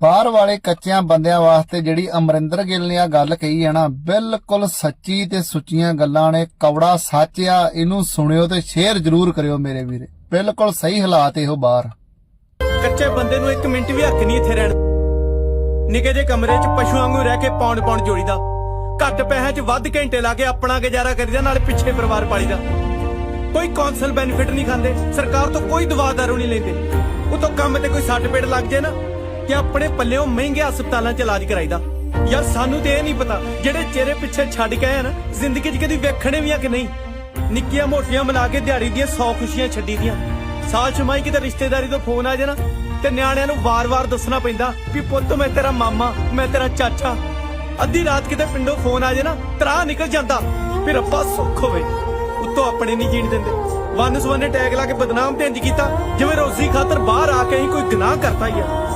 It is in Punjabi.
ਬਾਹਰ ਵਾਲੇ ਕੱਚਿਆਂ ਬੰਦਿਆਂ ਵਾਸਤੇ ਜਿਹੜੀ ਅਮਰਿੰਦਰ ਗਿੱਲ ਨੇ ਆ ਗੱਲ ਕਹੀ ਹੈ ਨਾ, ਬਿਲਕੁਲ ਸੱਚੀ ਤੇ ਸੁੱਚੀਆਂ ਗੱਲਾਂ ਨੇ ਕੌੜਾ ਸੱਚ ਆ, ਇਹਨੂੰ ਸੁਣਿਓ ਤੇ ਸ਼ੇਅਰ ਜ਼ਰੂਰ ਕਰਿਓ ਮੇਰੇ ਵੀਰੇ। ਬਿਲਕੁਲ ਸਹੀ ਹਾਲਾਤ ਇਹੋ ਬਾਹਰ। ਕੱਚੇ ਬੰਦੇ ਨੂੰ ਇੱਕ ਮਿੰਟ ਵੀ ਹੱਕ ਨਹੀਂ ਇੱਥੇ ਰਹਿਣ ਨਿੱਕੇ ਜੇ ਕਮਰੇ 'ਚ ਪਸ਼ੂ ਵਾਂਗੂ ਰਹਿ ਕੇ ਪੌਂਡ ਪੌਂਡ ਜੋੜੀਦਾ ਘੱਟ ਪੈਸਿਆਂ 'ਚ ਵੱਧ ਘੰਟੇ ਲਾ ਕੇ ਆਪਣਾ ਗੁਜ਼ਾਰਾ ਕਰੀਦਾ, ਨਾਲੇ ਪਿੱਛੇ ਪਰਿਵਾਰ ਪਾਲੀਦਾ ਕੋਈ ਕੌਂਸਲ ਬੈਨੀਫਿਟ ਨਹੀਂ ਖਾਂਦੇ, ਸਰਕਾਰ ਤੋਂ ਕੋਈ ਦਵਾ ਦਾਰੂ ਨਹੀਂ ਲੈਂਦੇ। ਉਤੋਂ ਕੰਮ ਤੇ ਕੋਈ ਸੱਟ ਪੇਟ ਲੱਗ ਜੇ ਨਾ। ਕਿ ਆਪਣੇ ਪੱਲਿਓਂ ਮਹਿੰਗੇ ਹਸਪਤਾਲਾਂ 'ਚ ਇਲਾਜ ਕਰਾਈਦਾ। ਯਾਰ ਸਾਨੂੰ ਤੇ ਇਹ ਨਹੀਂ ਪਤਾ, ਜਿਹੜੇ ਚਿਹਰੇ ਪਿੱਛੇ ਛੱਡ ਕੇ ਆਏ ਨਾ, ਜ਼ਿੰਦਗੀ 'ਚ ਕਦੀ ਵੇਖਣੇ ਵੀ ਆ ਕਿ ਨਹੀਂ? ਨਿੱਕੀਆਂ ਮੋਟੀਆਂ ਮਿਲਾ ਕੇ ਦਿਹਾੜੀ ਦੀਆਂ 100 ਖੁਸ਼ੀਆਂ ਛੱਡੀ ਦੀਆਂ। ਸਾਲ ਛਮਾਈ ਕਿਤੇ ਰਿਸ਼ਤੇਦਾਰੀ ਤੋਂ ਫੋਨ ਆ ਜਾਣਾ ਤੇ ਨਿਆਣਿਆਂ ਨੂੰ ਵਾਰ-ਵਾਰ ਦੱਸਣਾ ਪੈਂਦਾ ਵੀ ਪੁੱਤ ਮੈਂ ਤੇਰਾ ਮਾਮਾ, ਮੈਂ ਤੇਰਾ ਚਾਚਾ। ਅੱਧੀ ਰਾਤ ਕਿਤੇ ਪਿੰਡੋਂ ਫੋਨ ਆ ਜਾਣਾ ਤਰਾ ਨਿਕਲ ਜਾਂਦਾ, ਫਿਰ ਰੱਬਾ ਸੁੱਖ ਹੋਵੇ। ਉੱਤੋਂ ਆਪਣੇ ਨਹੀਂ ਜੀਣ ਦਿੰਦੇ। ਵਨ ਸਵਨੇ ਟੈਗ ਲਾ ਕੇ ਬਦਨਾਮ ਤੇ ਇੰਜ ਕੀਤਾ, ਜਿਵੇਂ ਰੋਜ਼ੀ ਖਾਤਰ ਬਾਹਰ ਆ ਕੇ ਹੀ ਕੋਈ ਗੁਨਾਹ ਕਰਤਾ ਹੀ ਆ।